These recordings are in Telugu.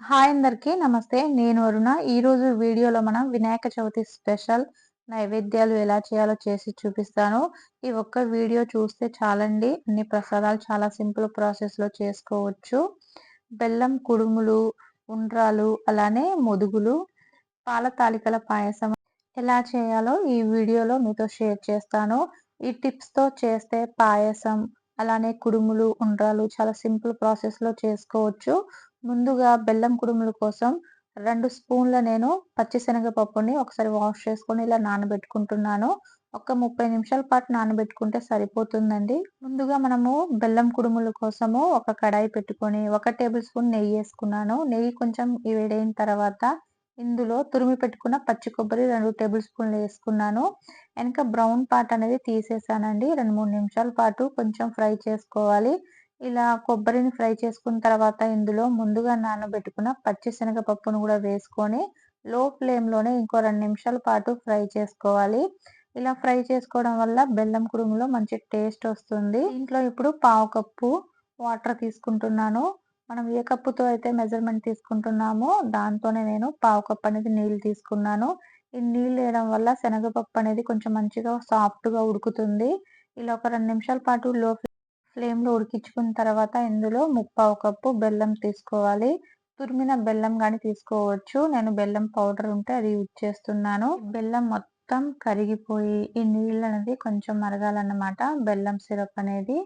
హాయ్ అందరికీ నమస్తే. నేను అరుణ. ఈరోజు వీడియోలో మనం వినాయక చవితి స్పెషల్ నైవేద్యాలు ఎలా చేయాలో చేసి చూపిస్తాను. ఈ ఒక్క వీడియో చూస్తే చాలండి. అన్ని ప్రసాదాలు చాలా సింపుల్ ప్రాసెస్లో చేసుకోవచ్చు. బెల్లం కుడుములు ఉండ్రాలు అలానే ముదుగులు పాల తాలికల పాయసం ఎలా చేయాలో ఈ వీడియోలో మీతో షేర్ చేస్తాను. ఈ టిప్స్తో చేస్తే పాయసం అలానే కుడుములు ఉండ్రాలు చాలా సింపుల్ ప్రాసెస్లో చేసుకోవచ్చు. ముందుగా బెల్లం కుడుముల కోసం రెండు స్పూన్ల నేను పచ్చిశనగపప్పుని ఒకసారి వాష్ చేసుకొని ఇలా నానబెట్టుకుంటున్నాను. ఒక ముప్పై నిమిషాల పాటు నానబెట్టుకుంటే సరిపోతుందండి. ముందుగా మనము బెల్లం కుడుముల కోసము ఒక కడాయి పెట్టుకొని ఒక టేబుల్ స్పూన్ నెయ్యి వేసుకున్నాను. నెయ్యి కొంచెం వేడైన తర్వాత ఇందులో తురిమి పెట్టుకున్న పచ్చి కొబ్బరి రెండు టేబుల్ స్పూన్లు వేసుకున్నాను. వెనక బ్రౌన్ పార్ట్ అనేది తీసేసానండి. రెండు మూడు నిమిషాల పాటు కొంచెం ఫ్రై చేసుకోవాలి. ఇలా కొబ్బరిని ఫ్రై చేసుకున్న తర్వాత ఇందులో ముందుగా నానబెట్టుకున్న పచ్చి శనగపప్పును కూడా వేసుకొని లో ఫ్లేమ్లోనే ఇంకో రెండు నిమిషాల పాటు ఫ్రై చేసుకోవాలి. ఇలా ఫ్రై చేసుకోవడం వల్ల బెల్లం కుడుములో మంచి టేస్ట్ వస్తుంది. ఇంట్లో ఇప్పుడు పావు కప్పు వాటర్ తీసుకుంటున్నాను. మనం ఏ కప్పుతో అయితే మెజర్మెంట్ తీసుకుంటున్నామో దాంతోనే నేను పావు కప్పు అనేది నీళ్ళు తీసుకున్నాను. ఈ నీళ్ళు వేయడం వల్ల శనగపప్పు అనేది కొంచెం మంచిగా సాఫ్ట్గా ఉడుకుతుంది. ఇలా ఒక రెండు నిమిషాల పాటు లో ఫ్లేమ్లో ఉడికించుకున్న తర్వాత ఇందులో ముప్పావు కప్పు బెల్లం తీసుకోవాలి. తురిమిన బెల్లం కానీ తీసుకోవచ్చు. నేను బెల్లం పౌడర్ ఉంటే అది యూజ్ చేస్తున్నాను. బెల్లం మొత్తం కరిగిపోయి ఈ నీళ్ళు అనేది కొంచెం మరగాలన్నమాట. బెల్లం సిరప్ అనేది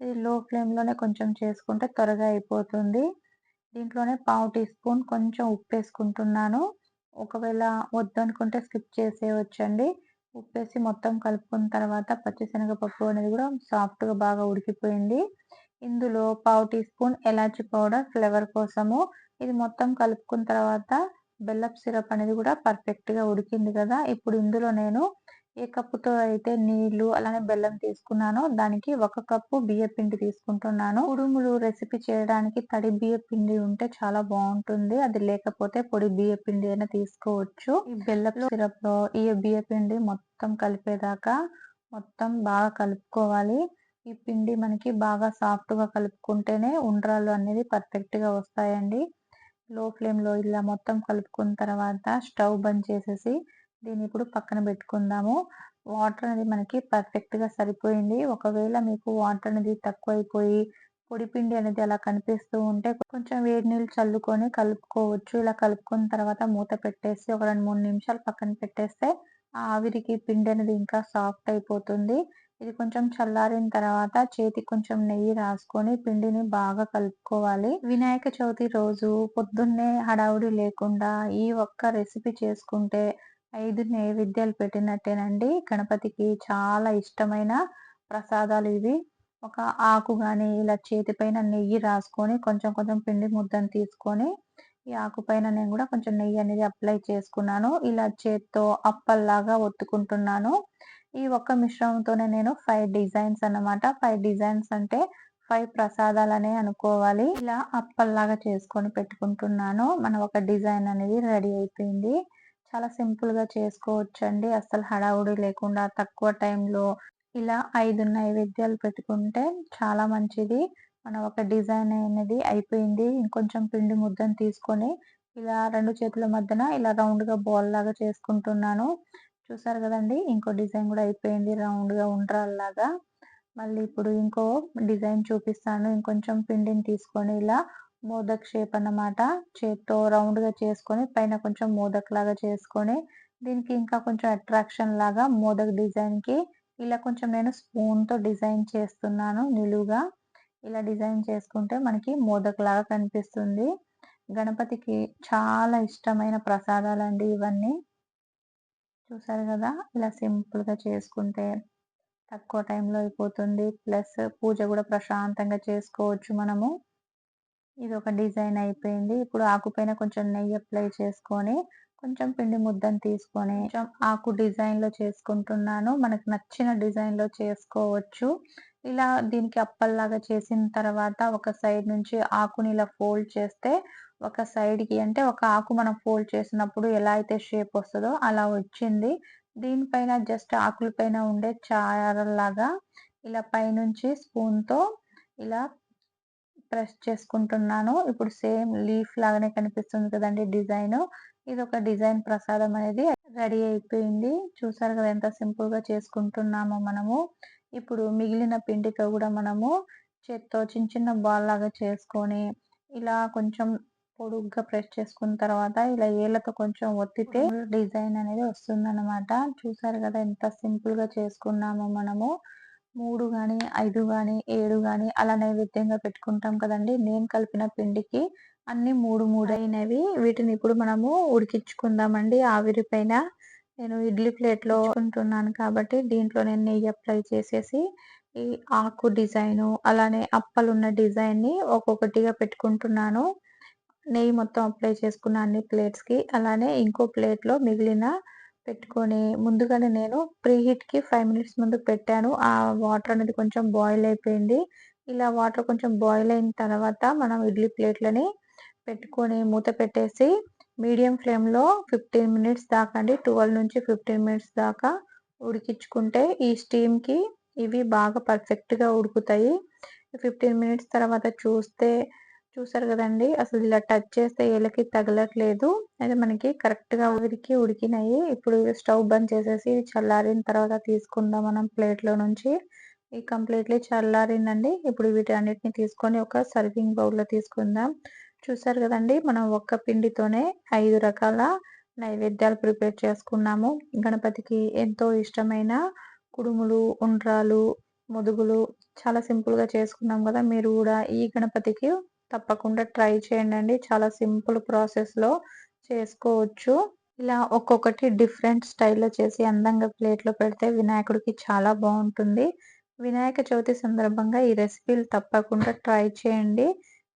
ఇది లో ఫ్లేమ్లోనే కొంచెం చేసుకుంటే త్వరగా అయిపోతుంది. దీంట్లోనే పావు టీ స్పూన్ కొంచెం ఉప్పు వేసుకుంటున్నాను. ఒకవేళ వద్దనుకుంటే స్కిప్ చేసేయవచ్చండి ఉప్పేసి మొత్తం కలుపుకున్న తర్వాత పచ్చిశనగపప్పు అనేది కూడా సాఫ్ట్గా బాగా ఉడికిపోయింది. ఇందులో పావు టీ స్పూన్ ఎలాచి పౌడర్ ఫ్లేవర్ కోసము ఇది మొత్తం కలుపుకున్న తర్వాత బెల్లప్ సిరప్ అనేది కూడా పర్ఫెక్ట్గా ఉడికింది కదా. ఇప్పుడు ఇందులో నేను ఏ కప్పుతో అయితే నీళ్ళు అలానే బెల్లం తీసుకున్నానో దానికి ఒక కప్పు బియ్య పిండి తీసుకుంటున్నాను. ఉడుములు రెసిపీ చేయడానికి తడి బియ్య పిండి ఉంటే చాలా బాగుంటుంది. అది లేకపోతే పొడి బియ్య పిండి అయినా తీసుకోవచ్చు. ఈ బెల్లం సిరప్లో ఈ బియ్య పిండి మొత్తం కలిపేదాకా మొత్తం బాగా కలుపుకోవాలి. ఈ పిండి మనకి బాగా సాఫ్ట్గా కలుపుకుంటేనే ఉండ్రాలు అనేది పర్ఫెక్ట్గా వస్తాయండి. లో ఫ్లేమ్లో ఇలా మొత్తం కలుపుకున్న తర్వాత స్టవ్ బంద్ చేసేసి దీన్ని ఇప్పుడు పక్కన పెట్టుకుందాము. వాటర్ అనేది మనకి పర్ఫెక్ట్గా సరిపోయింది. ఒకవేళ మీకు వాటర్ అనేది తక్కువైపోయి పొడి పిండి అనేది అలా కనిపిస్తూ ఉంటే కొంచెం వేడి నీళ్ళు చల్లుకొని కలుపుకోవచ్చు. ఇలా కలుపుకున్న తర్వాత మూత పెట్టేసి ఒక రెండు మూడు నిమిషాలు పక్కన పెట్టేస్తే ఆవిరికి పిండి అనేది ఇంకా సాఫ్ట్ అయిపోతుంది. ఇది కొంచెం చల్లారిన తర్వాత చేతికి కొంచెం నెయ్యి రాసుకొని పిండిని బాగా కలుపుకోవాలి. వినాయక చవితి రోజు పొద్దున్నే హడావుడి లేకుండా ఈ ఒక్క రెసిపీ చేసుకుంటే ఐదు నైవేద్యాలు పెట్టినట్టేనండి. గణపతికి చాలా ఇష్టమైన ప్రసాదాలు ఇవి. ఒక ఆకు కానీ ఇలా చేతిపైన నెయ్యి రాసుకొని కొంచెం కొంచెం పిండి ముద్దను తీసుకొని ఈ ఆకు పైన నేను కూడా కొంచెం నెయ్యి అనేది అప్లై చేసుకున్నాను. ఇలా చేత్తో అప్పల్లాగా ఒత్తుకుంటున్నాను. ఈ ఒక్క మిశ్రమంతోనే నేను ఫైవ్ డిజైన్స్ అన్నమాట. ఫైవ్ డిజైన్స్ అంటే ఫైవ్ ప్రసాదాలనే అనుకోవాలి. ఇలా అప్పల్లాగా చేసుకొని పెట్టుకుంటున్నాను. మన ఒక డిజైన్ అనేది రెడీ అయిపోయింది. చాలా సింపుల్గా చేసుకోవచ్చండి. అస్సలు హడావుడి లేకుండా తక్కువ టైంలో ఇలా ఐదు నైవేద్యాలు పెట్టుకుంటే చాలా మంచిది. మన ఒక డిజైన్ అనేది అయిపోయింది. ఇంకొంచెం పిండి ముద్దను తీసుకొని ఇలా రెండు చేతుల మధ్యన ఇలా రౌండ్గా బాల్ లాగా చేసుకుంటున్నాను. చూసారు కదండి? ఇంకో డిజైన్ కూడా అయిపోయింది. రౌండ్గా ఉండరాల్లాగా మళ్ళీ ఇప్పుడు ఇంకో డిజైన్ చూపిస్తాను. ఇంకొంచెం పిండిని తీసుకొని ఇలా మోదక్ షేప్ అన్నమాట చేత్తో రౌండ్గా చేసుకొని పైన కొంచెం మోదక్ లాగా చేసుకొని దీనికి ఇంకా కొంచెం అట్రాక్షన్ లాగా మోదక్ డిజైన్కి ఇలా కొంచెం నేను స్పూన్తో డిజైన్ చేస్తున్నాను నిలువుగా. ఇలా డిజైన్ చేసుకుంటే మనకి మోదక్ లాగా కనిపిస్తుంది. గణపతికి చాలా ఇష్టమైన ప్రసాదాలు అండి ఇవన్నీ. చూసారు కదా ఇలా సింపుల్గా చేసుకుంటే తక్కువ టైంలో అయిపోతుంది. ప్లస్ పూజ కూడా ప్రశాంతంగా చేసుకోవచ్చు మనము. ఇది ఒక డిజైన్ అయిపోయింది. ఇప్పుడు ఆకు పైన కొంచెం నెయ్యి అప్లై చేసుకొని కొంచెం పిండి ముద్దను తీసుకొని కొంచెం ఆకు డిజైన్లో చేసుకుంటున్నాను. మనకు నచ్చిన డిజైన్లో చేసుకోవచ్చు. ఇలా దీనికి అప్పల్లాగా చేసిన తర్వాత ఒక సైడ్ నుంచి ఆకుని ఇలా ఫోల్డ్ చేస్తే ఒక సైడ్కి అంటే ఒక ఆకు మనం ఫోల్డ్ చేసినప్పుడు ఎలా అయితే షేప్ వస్తుందో అలా వచ్చింది. దీనిపైన జస్ట్ ఆకుల పైన ఉండే చారల్లాగా ఇలా పైనుంచి స్పూన్తో ఇలా ప్రెస్ చేసుకుంటున్నాను. ఇప్పుడు సేమ్ లీఫ్ లాగానే కనిపిస్తుంది కదండి డిజైన్. ఇది ఒక డిజైన్ ప్రసాదం అనేది రెడీ అయిపోయింది. చూసారు కదా ఎంత సింపుల్గా చేసుకుంటున్నామో మనము. ఇప్పుడు మిగిలిన పిండితో కూడా మనము చేత్తో చిన్న చిన్న బాల్ లాగా చేసుకొని ఇలా కొంచెం పొడుగ్గా ప్రెస్ చేసుకున్న తర్వాత ఇలా ఏళ్ళతో కొంచెం ఒత్తితే డిజైన్ అనేది వస్తుంది చూసారు కదా ఎంత సింపుల్గా చేసుకున్నామో మనము. మూడు కానీ ఐదు కానీ ఏడు కానీ అలా నైవేద్యంగా పెట్టుకుంటాం కదండి. నేను కలిపిన పిండికి అన్ని మూడు మూడు అయినవి వీటిని ఇప్పుడు మనము ఉడికించుకుందామండి. ఆవిరి పైన నేను ఇడ్లీ ప్లేట్లో ఉంటున్నాను కాబట్టి దీంట్లో నేను నెయ్యి అప్లై చేసేసి ఈ ఆకు డిజైన్ అలానే అప్పలున్న డిజైన్ని ఒక్కొక్కటిగా పెట్టుకుంటున్నాను. నెయ్యి మొత్తం అప్లై చేసుకున్న అన్ని ప్లేట్స్కి అలానే ఇంకో ప్లేట్లో మిగిలిన పెట్టుకొని ముందుగానే నేను ప్రీ హీట్కి ఫైవ్ మినిట్స్ ముందు పెట్టాను. ఆ వాటర్ అనేది కొంచెం బాయిల్ అయిపోయింది. ఇలా వాటర్ కొంచెం బాయిల్ అయిన తర్వాత మనం ఇడ్లీ ప్లేట్లని పెట్టుకొని మూత పెట్టేసి మీడియం ఫ్లేమ్లో ఫిఫ్టీన్ మినిట్స్ దాకా అండి ట్వెల్వ్ నుంచి ఫిఫ్టీన్ మినిట్స్ దాకా ఉడికించుకుంటే ఈ స్టీమ్కి ఇవి బాగా పర్ఫెక్ట్గా ఉడుకుతాయి. ఫిఫ్టీన్ మినిట్స్ తర్వాత చూస్తే చూసారు కదండి? అసలు ఇలా టచ్ చేస్తే ఏళ్ళకి తగలట్లేదు. అయితే మనకి కరెక్ట్గా ఉడికి ఉడికినాయి. ఇప్పుడు స్టవ్ బంద్ చేసేసి చల్లారిన తర్వాత తీసుకుందాం మనం ప్లేట్లో నుంచి. ఈ కంప్లీట్లీ చల్లారిందండి. ఇప్పుడు వీటన్నిటిని తీసుకొని ఒక సర్వింగ్ బౌల్లో తీసుకుందాం. చూసారు కదండి? మనం ఒక్క పిండితోనే ఐదు రకాల నైవేద్యాలు ప్రిపేర్ చేసుకున్నాము. గణపతికి ఎంతో ఇష్టమైన కుడుములు ఉండ్రాలు ముదుగులు చాలా సింపుల్గా చేసుకున్నాం కదా? మీరు కూడా ఈ గణపతికి తప్పకుండా ట్రై చేయండి చాలా సింపుల్ ప్రాసెస్లో చేసుకోవచ్చు. ఇలా ఒక్కొక్కటి డిఫరెంట్ స్టైల్లో చేసి అందంగా ప్లేట్లో పెడితే వినాయకుడికి చాలా బాగుంటుంది. వినాయక చవితి సందర్భంగా ఈ రెసిపీలు తప్పకుండా ట్రై చేయండి.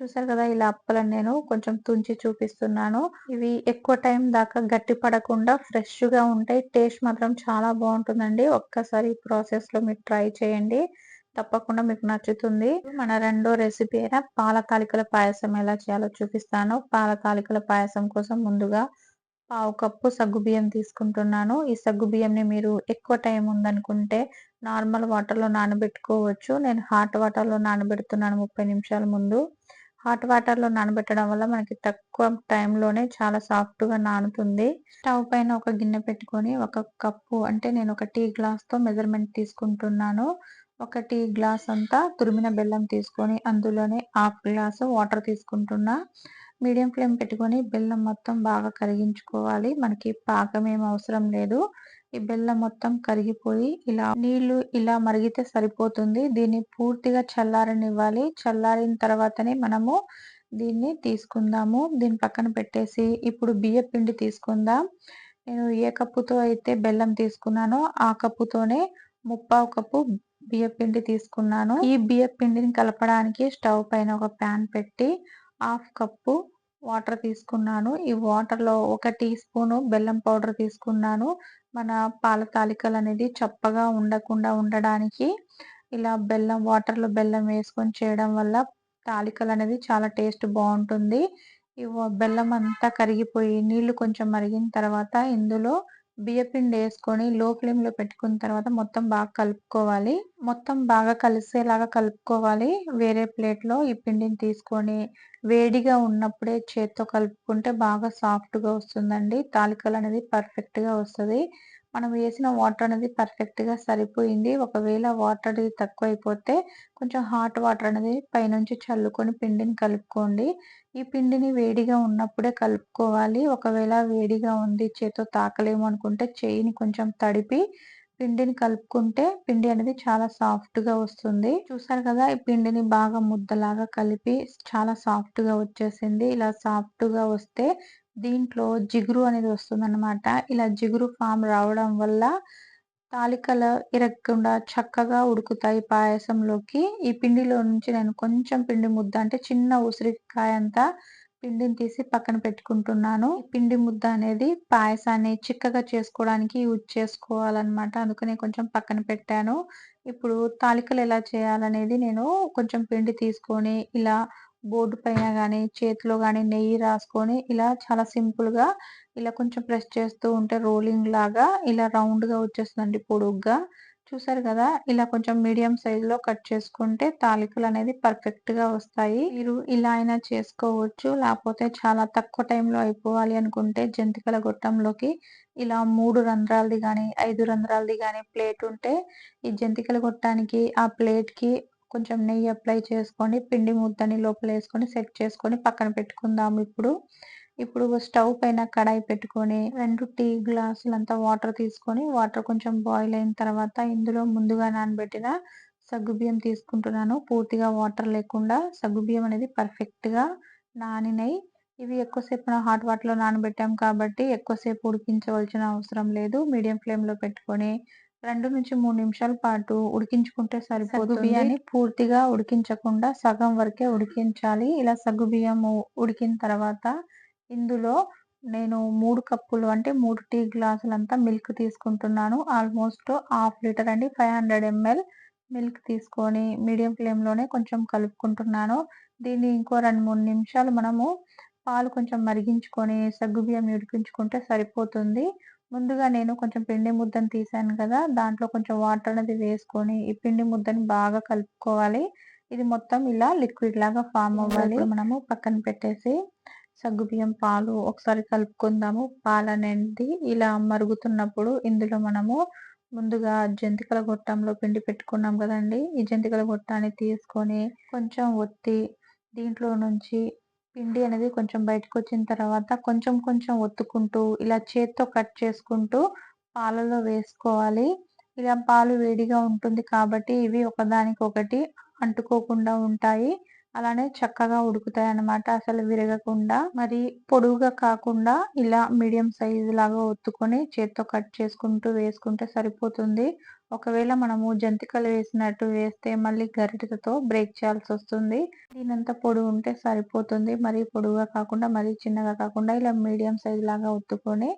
చూసారు కదా ఇలా అప్పలను నేను కొంచెం తుంచి చూపిస్తున్నాను. ఇవి ఎక్కువ టైం దాకా గట్టి పడకుండా ఫ్రెష్గా ఉంటాయి. టేస్ట్ మాత్రం చాలా బాగుంటుందండి. ఒక్కసారి ఈ ప్రాసెస్లో మీరు ట్రై చేయండి. తప్పకుండా మీకు నచ్చుతుంది. మన రెండో రెసిపీ అయినా పాలకాలికల పాయసం ఎలా చేయాలో చూపిస్తాను. పాలకాలికల పాయసం కోసం ముందుగా పావు కప్పు సగ్గు బియ్యం తీసుకుంటున్నాను. ఈ సగ్గు బియ్యంని మీరు ఎక్కువ టైం ఉందనుకుంటే నార్మల్ వాటర్లో నానబెట్టుకోవచ్చు. నేను హాట్ వాటర్లో నానబెడుతున్నాను ముప్పై నిమిషాల ముందు. హాట్ వాటర్లో నానబెట్టడం వల్ల మనకి తక్కువ టైంలోనే చాలా సాఫ్ట్గా నానుతుంది. స్టవ్ పైన ఒక గిన్నె పెట్టుకొని ఒక కప్పు అంటే నేను ఒక టీ గ్లాస్తో మెజర్మెంట్ తీసుకుంటున్నాను. ఒక టీ గ్లాస్ అంతా తురిమిన బెల్లం తీసుకొని అందులోనే హాఫ్ గ్లాసు వాటర్ తీసుకుంటున్నా. మీడియం ఫ్లేమ్ పెట్టుకొని బెల్లం మొత్తం బాగా కరిగించుకోవాలి. మనకి పాకం ఏం అవసరం లేదు. ఈ బెల్లం మొత్తం కరిగిపోయి ఇలా నీళ్ళు ఇలా మరిగితే సరిపోతుంది. దీన్ని పూర్తిగా చల్లారనివ్వాలి. చల్లారిన తర్వాతనే మనము దీన్ని తీసుకుందాము. దీని పక్కన పెట్టేసి ఇప్పుడు బియ్య పిండి తీసుకుందాం. నేను ఏ కప్పుతో అయితే బెల్లం తీసుకున్నానో ఆ కప్పుతోనే ముప్పావు కప్పు బియ్యం పిండి తీసుకున్నాను. ఈ బియ్యం పిండిని కలపడానికి స్టవ్ పైన ఒక ప్యాన్ పెట్టి హాఫ్ కప్పు వాటర్ తీసుకున్నాను. ఈ వాటర్లో ఒక టీ స్పూను బెల్లం పౌడర్ తీసుకున్నాను. మన పాల తాలికలు అనేది చప్పగా ఉండకుండా ఉండడానికి ఇలా బెల్లం వాటర్లో బెల్లం వేసుకొని చేయడం వల్ల తాలికలు అనేది చాలా టేస్ట్ బాగుంటుంది. ఈ బెల్లం అంతా కరిగిపోయి నీళ్ళు కొంచెం మరిగిన తర్వాత ఇందులో బియ్యపిండి వేసుకొని లో ఫ్లేమ్లో పెట్టుకున్న తర్వాత మొత్తం బాగా కలుపుకోవాలి. మొత్తం బాగా కలిసేలాగా కలుపుకోవాలి. వేరే ప్లేట్లో ఈ పిండిని తీసుకొని వేడిగా ఉన్నప్పుడే చేత్తో కలుపుకుంటే బాగా సాఫ్ట్గా వస్తుందండి. తాలికలు అనేది పర్ఫెక్ట్గా వస్తుంది. మనం వేసిన వాటర్ అనేది పర్ఫెక్ట్గా సరిపోయింది. ఒకవేళ వాటర్ అనేది తక్కువైపోతే కొంచెం హాట్ వాటర్ అనేది పైనుంచి చల్లుకొని పిండిని కలుపుకోండి. ఈ పిండిని వేడిగా ఉన్నప్పుడే కలుపుకోవాలి. ఒకవేళ వేడిగా ఉంది చేతితో తాకలేము అనుకుంటే చేయిని కొంచెం తడిపి పిండిని కలుపుకుంటే పిండి అనేది చాలా సాఫ్ట్గా వస్తుంది. చూసారు కదా ఈ పిండిని బాగా ముద్దలాగా కలిపి చాలా సాఫ్ట్గా వచ్చేసింది. ఇలా సాఫ్ట్గా వస్తే దీంట్లో జిగురు అనేది వస్తుందన్నమాట. ఇలా జిగురు ఫామ్ రావడం వల్ల తాలికలు ఇరగకుండా చక్కగా ఉడుకుతాయి పాయసంలోకి. ఈ పిండిలో నుంచి నేను కొంచెం పిండి ముద్ద అంటే చిన్న ఉసిరికాయ అంతా పిండిని తీసి పక్కన పెట్టుకుంటున్నాను. పిండి ముద్ద అనేది పాయసాన్ని చిక్కగా చేసుకోవడానికి యూజ్ చేసుకోవాలన్నమాట. అందుకనే కొంచెం పక్కన పెట్టాను. ఇప్పుడు తాలికలు ఎలా చేయాలనేది నేను కొంచెం పిండి తీసుకొని ఇలా బోర్డు పైన కానీ చేతిలో కానీ నెయ్యి రాసుకొని ఇలా చాలా సింపుల్గా ఇలా కొంచెం ప్రెస్ చేస్తూ ఉంటే రోలింగ్ లాగా ఇలా రౌండ్గా వచ్చేస్తుందండి పొడుగ్గా. చూసారు కదా? ఇలా కొంచెం మీడియం సైజులో కట్ చేసుకుంటే తాలికలు అనేది పర్ఫెక్ట్గా వస్తాయి. మీరు ఇలా అయినా చేసుకోవచ్చు. లేకపోతే చాలా తక్కువ టైంలో అయిపోవాలి అనుకుంటే జంతికల గొట్టంలోకి ఇలా మూడు రంధ్రాలది కానీ ఐదు రంధ్రాలది కానీ ప్లేట్ ఉంటే ఈ జంతికల గొట్టానికి ఆ ప్లేట్కి కొంచెం నెయ్యి అప్లై చేసుకొని పిండి ముద్దని లోపల వేసుకొని సెట్ చేసుకొని పక్కన పెట్టుకుందాము ఇప్పుడు. ఇప్పుడు స్టవ్ పైన కడాయి పెట్టుకొని రెండు టీ గ్లాసులంతా వాటర్ తీసుకొని వాటర్ కొంచెం బాయిల్ అయిన తర్వాత ఇందులో ముందుగా నానబెట్టిన సగ్గుబియ్యం తీసుకుంటున్నాను. పూర్తిగా వాటర్ లేకుండా సగ్గుబియ్యం అనేది పర్ఫెక్ట్గా నానినాయి. ఇవి ఎక్కువసేపు హాట్ వాటర్లో నానబెట్టాం కాబట్టి ఎక్కువసేపు ఉడికించవలసిన అవసరం లేదు. మీడియం ఫ్లేమ్లో పెట్టుకొని రెండు నుంచి మూడు నిమిషాల పాటు ఉడికించుకుంటే సరిపోతుంది. బియ్యాన్ని పూర్తిగా ఉడికించకుండా సగం వరకే ఉడికించాలి. ఇలా సగ్గు బియ్యం ఉడికిన తర్వాత ఇందులో నేను మూడు కప్పులు అంటే మూడు టీ గ్లాసులంతా మిల్క్ తీసుకుంటున్నాను. ఆల్మోస్ట్ హాఫ్ లీటర్ అండి. ఫైవ్ హండ్రెడ్ ఎంఎల్ మిల్క్ తీసుకొని మీడియం ఫ్లేమ్లోనే కొంచెం కలుపుకుంటున్నాను. దీన్ని ఇంకో రెండు మూడు నిమిషాలు మనము పాలు కొంచెం మరిగించుకొని సగ్గుబియ్యం ఉడికించుకుంటే సరిపోతుంది. ముందుగా నేను కొంచెం పిండి ముద్దను తీసాను కదా దాంట్లో కొంచెం వాటర్ అనేది వేసుకొని ఈ పిండి ముద్దని బాగా కలుపుకోవాలి. ఇది మొత్తం ఇలా లిక్విడ్ లాగా ఫామ్ అవ్వాలి. మనము పక్కన పెట్టేసి సగ్గుబియ్యం పాలు ఒకసారి కలుపుకుందాము. పాలు అనేది ఇలా మరుగుతున్నప్పుడు ఇందులో మనము ముందుగా జంతికల గొట్టంలో పిండి పెట్టుకున్నాం కదండి. ఈ జంతికల గొట్టాన్ని తీసుకొని కొంచెం ఒత్తి దీంట్లో నుంచి పిండి అనేది కొంచెం బయటకు వచ్చిన తర్వాత కొంచెం కొంచెం ఒత్తుకుంటూ ఇలా చేత్తో కట్ చేసుకుంటూ పాలలో వేసుకోవాలి. ఇలా పాలు వేడిగా ఉంటుంది కాబట్టి ఇవి ఒకదానికొకటి అంటుకోకుండా ఉంటాయి. అలానే చక్కగా ఉడుకుతాయి అన్నమాట అసలు విరగకుండా మరి పొడువుగా కాకుండా ఇలా మీడియం సైజు లాగా ఒత్తుకొని చేత్తో కట్ చేసుకుంటూ వేసుకుంటే సరిపోతుంది. ఒకవేళ మనము జంతికలు వేసినట్టు వేస్తే మళ్ళీ గరిటెతో బ్రేక్ చేయాల్సి వస్తుంది. దీనంత పొడుగు ఉంటే సరిపోతుంది. మరీ పొడుగుగా కాకుండా మరీ చిన్నగా కాకుండా ఇలా మీడియం సైజు లాగా ఒత్తుకొని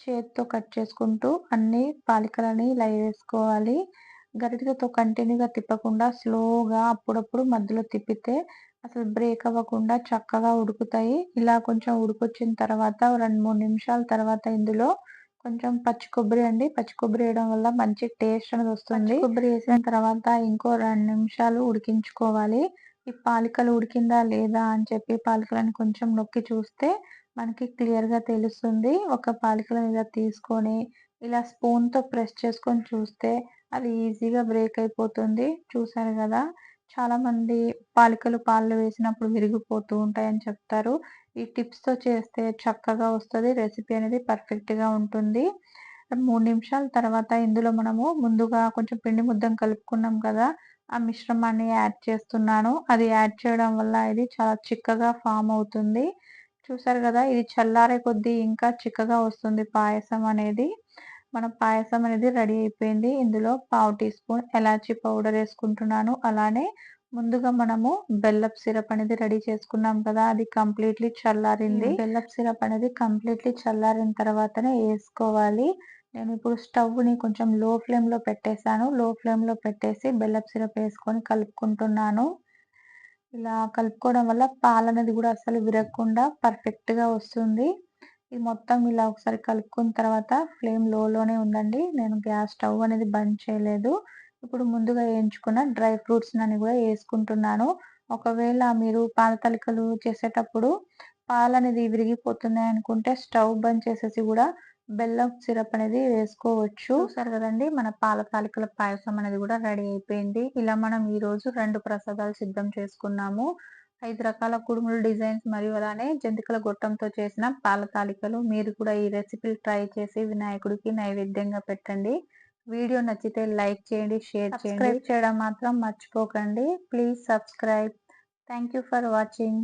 చేత్తో కట్ చేసుకుంటూ అన్ని పాలికలని ఇలా వేసుకోవాలి. గరిటెతో కంటిన్యూగా తిప్పకుండా స్లోగా అప్పుడప్పుడు మధ్యలో తిప్పితే అసలు బ్రేక్ అవ్వకుండా చక్కగా ఉడుకుతాయి. ఇలా కొంచెం ఉడికొచ్చిన తర్వాత రెండు మూడు నిమిషాల తర్వాత ఇందులో కొంచెం పచ్చి కొబ్బరి అండి. పచ్చి కొబ్బరి వేయడం వల్ల మంచి టేస్ట్ అనేది వస్తుంది. కొబ్బరి వేసిన తర్వాత ఇంకో రెండు నిమిషాలు ఉడికించుకోవాలి. ఈ పాలికలు ఉడికిందా లేదా అని చెప్పి పాలికలను కొంచెం నొక్కి చూస్తే మనకి క్లియర్గా తెలుస్తుంది. ఒక పాలికలను ఇలా తీసుకొని ఇలా స్పూన్తో ప్రెస్ చేసుకొని చూస్తే అది ఈజీగా బ్రేక్ అయిపోతుంది. చూసారు కదా? చాలా మంది పాలికలు పాలు వేసినప్పుడు విరిగిపోతూ ఉంటాయని చెప్తారు. ఈ టిప్స్తో చేస్తే చక్కగా వస్తుంది. రెసిపీ అనేది పర్ఫెక్ట్గా ఉంటుంది. మూడు నిమిషాల తర్వాత ఇందులో మనము ముందుగా కొంచెం పిండి ముద్దం కలుపుకున్నాం కదా? ఆ మిశ్రమాన్ని యాడ్ చేస్తున్నాను. అది యాడ్ చేయడం వల్ల ఇది చాలా చిక్కగా ఫామ్ అవుతుంది. చూసారు కదా? ఇది చల్లారే కొద్దీ ఇంకా చిక్కగా వస్తుంది పాయసం అనేది. మన పాయసం అనేది రెడీ అయిపోయింది. ఇందులో పావు టీ స్పూన్ ఎలాచీ పౌడర్ వేసుకుంటున్నాను. అలానే ముందుగా మనము బెల్లప్ సిరప్ అనేది రెడీ చేసుకున్నాం కదా అది కంప్లీట్లీ చల్లారింది. బెల్లప్ సిరప్ అనేది కంప్లీట్లీ చల్లారిన తర్వాతనే వేసుకోవాలి. నేను ఇప్పుడు స్టవ్ని కొంచెం లో ఫ్లేమ్లో పెట్టేశాను. లో ఫ్లేమ్లో పెట్టేసి బెల్లప్ సిరప్ వేసుకొని కలుపుకుంటున్నాను. ఇలా కలుపుకోవడం వల్ల పాలు అనేది కూడా అసలు విరగకుండా పర్ఫెక్ట్గా వస్తుంది. ఇది మొత్తం ఇలా ఒకసారి కలుపుకున్న తర్వాత ఫ్లేమ్లోనే ఉందండి. నేను గ్యాస్ స్టవ్ అనేది బంద్ చేయలేదు. ఇప్పుడు ముందుగా వేయించుకున్న డ్రై ఫ్రూట్స్ అని కూడా వేసుకుంటున్నాను. ఒకవేళ మీరు పాల తలికలు చేసేటప్పుడు పాలు అనేది విరిగిపోతున్నాయి అనుకుంటే స్టవ్ బంద్ చేసేసి కూడా బెల్లం సిరప్ అనేది వేసుకోవచ్చు. సరే కదండి మన పాల తాలికల పాయసం అనేది కూడా రెడీ అయిపోయింది. ఇలా మనం ఈరోజు రెండు ప్రసాదాలు సిద్ధం చేసుకున్నాము. ఐదు రకాల కుడుములు డిజైన్స్ మరియు అలానే జంతికల గొట్టంతో చేసిన పాల తాలికలు మీరు కూడా ఈ రెసిపీలు ట్రై చేసి వినాయకుడికి నైవేద్యంగా పెట్టండి. వీడియో నచ్చితే లైక్ చేయండి షేర్ చేయండి. చేయడం మాత్రం మర్చిపోకండి. Please subscribe. Thank for watching.